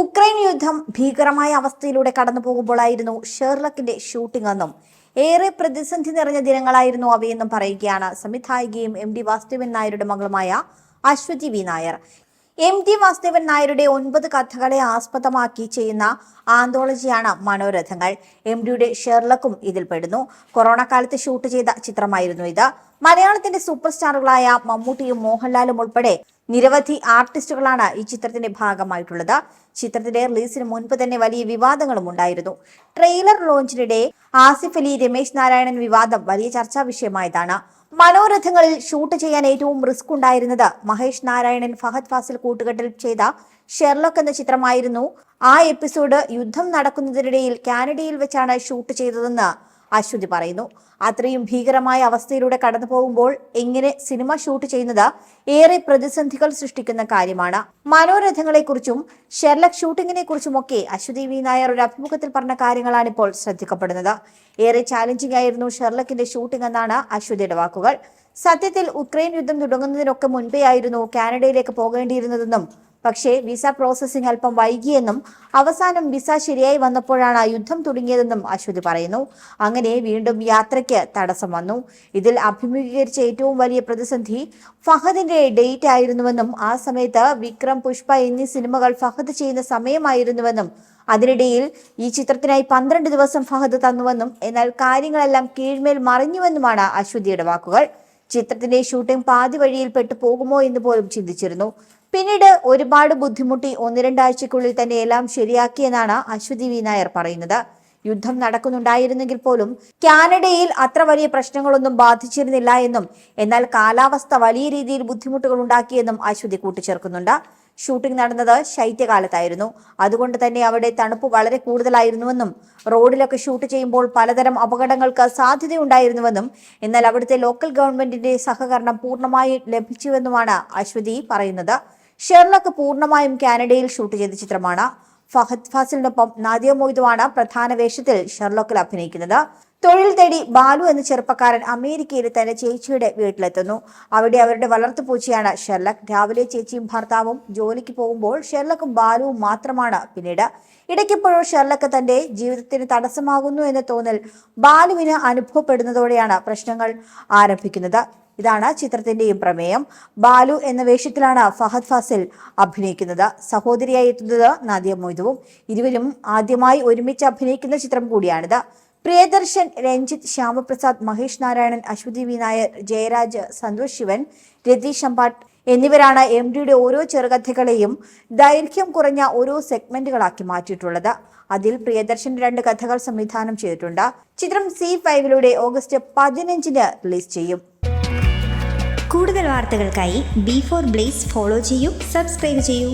Ukraine യുദ്ധം ഭീകരമായ അവസ്ഥയിലൂടെ കടന്നു പോകുമ്പോഴായിരുന്നു ഷെർലക്കിന്റെ ഷൂട്ടിംഗ് എന്നും ഏറെ പ്രതിസന്ധി നിറഞ്ഞ ദിനങ്ങളായിരുന്നു അവയെന്നും പറയുകയാണ് സംവിധായികയും എം ഡി വാസുദേവൻ നായരുടെ മകളുമായ Aswathy V Nair. M T Vasudevan നായരുടെ ഒൻപത് കഥകളെ ആസ്പദമാക്കി ചെയ്യുന്ന ആന്തോളജിയാണ് മനോരഥങ്ങൾ. എം ഡിയുടെ ഷെർലക്കും ഇതിൽപ്പെടുന്നു കൊറോണ കാലത്ത് ഷൂട്ട് ചെയ്ത ചിത്രമായിരുന്നു ഇത്. മലയാളത്തിന്റെ സൂപ്പർ സ്റ്റാറുകളായ മമ്മൂട്ടിയും മോഹൻലാലും ഉൾപ്പെടെ നിരവധി ആർട്ടിസ്റ്റുകളാണ് ഈ ചിത്രത്തിന്റെ ഭാഗമായിട്ടുള്ളത്. ചിത്രത്തിന്റെ റിലീസിന് മുൻപ് തന്നെ വലിയ വിവാദങ്ങളും ഉണ്ടായിരുന്നു. ട്രെയിലർ ലോഞ്ചിനിടെ ആസിഫ് അലി രമേശ് നാരായണൻ വിവാദം വലിയ ചർച്ചാ വിഷയമായതാണ്. മനോരഥങ്ങളിൽ ഷൂട്ട് ചെയ്യാൻ ഏറ്റവും റിസ്ക് ഉണ്ടായിരുന്നത് മഹേഷ് നാരായണൻ ഫഹദ് ഫാസിൽ കൂട്ടുകെട്ടിൽ ചെയ്ത ഷെർലോക്ക് എന്ന ചിത്രമായിരുന്നു ആ എപ്പിസോഡ് യുദ്ധം നടക്കുന്നതിനിടയിൽ കാനഡയിൽ വെച്ചാണ് ഷൂട്ട് ചെയ്തതെന്ന് അശ്വതി പറയുന്നു. അത്രയും ഭീകരമായ അവസ്ഥയിലൂടെ കടന്നു പോകുമ്പോൾ എങ്ങനെ സിനിമ ഷൂട്ട് ചെയ്യുന്നത് ഏറെ പ്രതിസന്ധികൾ സൃഷ്ടിക്കുന്ന കാര്യമാണ്. മനോരഥങ്ങളെക്കുറിച്ചും ഷെർലക് ഷൂട്ടിങ്ങിനെ കുറിച്ചുമൊക്കെ അശ്വതി വി. നായർ ഒരു അഭിമുഖത്തിൽ പറഞ്ഞ കാര്യങ്ങളാണ് ഇപ്പോൾ ശ്രദ്ധിക്കപ്പെടുന്നത്. ഏറെ ചാലഞ്ചിങ് ആയിരുന്നു ഷെർലക്കിന്റെ ഷൂട്ടിംഗ് എന്നാണ് അശ്വതിയുടെ വാക്കുകൾ. സത്യത്തിൽ ഉക്രൈൻ യുദ്ധം തുടങ്ങുന്നതിനൊക്കെ മുൻപേ ആയിരുന്നു കാനഡയിലേക്ക് പോകേണ്ടിയിരുന്നതെന്നും പക്ഷേ വിസ പ്രോസസ്സിംഗ് അല്പം വൈകിയെന്നും അവസാനം വിസ ശരിയായി വന്നപ്പോഴാണ് യുദ്ധം തുടങ്ങിയതെന്നും അശ്വതി പറയുന്നു. അങ്ങനെ വീണ്ടും യാത്രയ്ക്ക് തടസ്സം വന്നു. ഇതിൽ അഭിമുഖീകരിച്ച ഏറ്റവും വലിയ പ്രതിസന്ധി ഫഹദിന്റെ ഡേറ്റ് ആയിരുന്നുവെന്നും ആ സമയത്ത് വിക്രം പുഷ്പ എന്നീ സിനിമകൾ ഫഹദ് ചെയ്യുന്ന സമയമായിരുന്നുവെന്നും അതിനിടയിൽ ഈ ചിത്രത്തിനായി പന്ത്രണ്ട് ദിവസം ഫഹദ് തന്നുവെന്നും എന്നാൽ കാര്യങ്ങളെല്ലാം കീഴ്മേൽ മറിഞ്ഞുവെന്നുമാണ് അശ്വതിയുടെ വാക്കുകൾ. ചിത്രത്തിന്റെ ഷൂട്ടിംഗ് പാതി വഴിയിൽ പെട്ടു പോകുമോ എന്ന് പോലും ചിന്തിച്ചിരുന്നു. പിന്നീട് ഒരുപാട് ബുദ്ധിമുട്ടി ഒന്ന് രണ്ടാഴ്ചക്കുള്ളിൽ തന്നെ എല്ലാം ശരിയാക്കിയെന്നാണ് അശ്വതി വി നായർ പറയുന്നത്. യുദ്ധം നടക്കുന്നുണ്ടായിരുന്നെങ്കിൽ പോലും കാനഡയിൽ അത്ര വലിയ പ്രശ്നങ്ങളൊന്നും ബാധിച്ചിരുന്നില്ല എന്നും എന്നാൽ കാലാവസ്ഥ വലിയ രീതിയിൽ ബുദ്ധിമുട്ടുകൾ ഉണ്ടാക്കിയെന്നും അശ്വതി കൂട്ടിച്ചേർക്കുന്നുണ്ട്. ഷൂട്ടിംഗ് നടന്നത് ശൈത്യകാലത്തായിരുന്നു. അതുകൊണ്ട് തന്നെ അവിടെ തണുപ്പ് വളരെ കൂടുതലായിരുന്നുവെന്നും റോഡിലൊക്കെ ഷൂട്ട് ചെയ്യുമ്പോൾ പലതരം അപകടങ്ങൾക്ക് സാധ്യതയുണ്ടായിരുന്നുവെന്നും എന്നാൽ അവിടുത്തെ ലോക്കൽ ഗവൺമെന്റിന്റെ സഹകരണം പൂർണമായി ലഭിച്ചുവെന്നുമാണ് അശ്വതി പറയുന്നത്. ഷെർലക്ക് പൂർണമായും കാനഡയിൽ ഷൂട്ട് ചെയ്ത ചിത്രമാണ്. ഫഹദ് ഫാസിലിനൊപ്പം നാദിയ മൊയ്തുവാണ് പ്രധാന വേഷത്തിൽ ഷെർലോക്കിൽ അഭിനയിക്കുന്നത്. തൊഴിൽ തേടി ബാലു എന്ന ചെറുപ്പക്കാരൻ അമേരിക്കയിൽ തന്റെ ചേച്ചിയുടെ വീട്ടിലെത്തുന്നു. അവിടെ അവരുടെ വളർത്തുപൂച്ചയാണ് ഷെർലക്. രാവിലെ ചേച്ചിയും ഭർത്താവും ജോലിക്ക് പോകുമ്പോൾ ഷെർലക്കും ബാലുവും മാത്രമാണ് പിന്നീട്. ഇടയ്ക്കെപ്പോഴും ഷെർലക്ക് തന്റെ ജീവിതത്തിന് തടസ്സമാകുന്നു എന്ന തോന്നൽ ബാലുവിന് അനുഭവപ്പെടുന്നതോടെയാണ് പ്രശ്നങ്ങൾ ആരംഭിക്കുന്നത്. ഇതാണ് ചിത്രത്തിന്റെയും പ്രമേയം. ബാലു എന്ന വേഷത്തിലാണ് ഫഹദ് ഫാസിൽ അഭിനയിക്കുന്നത്. സഹോദരിയായി എത്തുന്നത് നാദിയ മൊയ്തുവും. ഇരുവരും ആദ്യമായി ഒരുമിച്ച് അഭിനയിക്കുന്ന ചിത്രം കൂടിയാണിത്. പ്രിയദർശൻ രഞ്ജിത്ത് ശ്യാമപ്രസാദ് മഹേഷ് നാരായണൻ അശ്വതി വി നായർ ജയരാജ് സന്തോഷ് ശിവൻ രതീഷ് അമ്പാട്ട് എന്നിവരാണ് എം ഡിയുടെ ഓരോ ചെറുകഥകളെയും ദൈർഘ്യം കുറഞ്ഞ ഓരോ സെഗ്മെന്റുകളാക്കി മാറ്റിയിട്ടുള്ളത്. അതിൽ പ്രിയദർശൻ രണ്ട് കഥകൾ സംവിധാനം ചെയ്തിട്ടുണ്ട്. ചിത്രം സി ഫൈവിലൂടെ ഓഗസ്റ്റ് പതിനഞ്ചിന് റിലീസ് ചെയ്യും. കൂടുതൽ വാർത്തകൾക്കായി ബി ഫോർ ബ്ലേസ് ഫോളോ ചെയ്യൂ സബ്സ്ക്രൈബ് ചെയ്യൂ.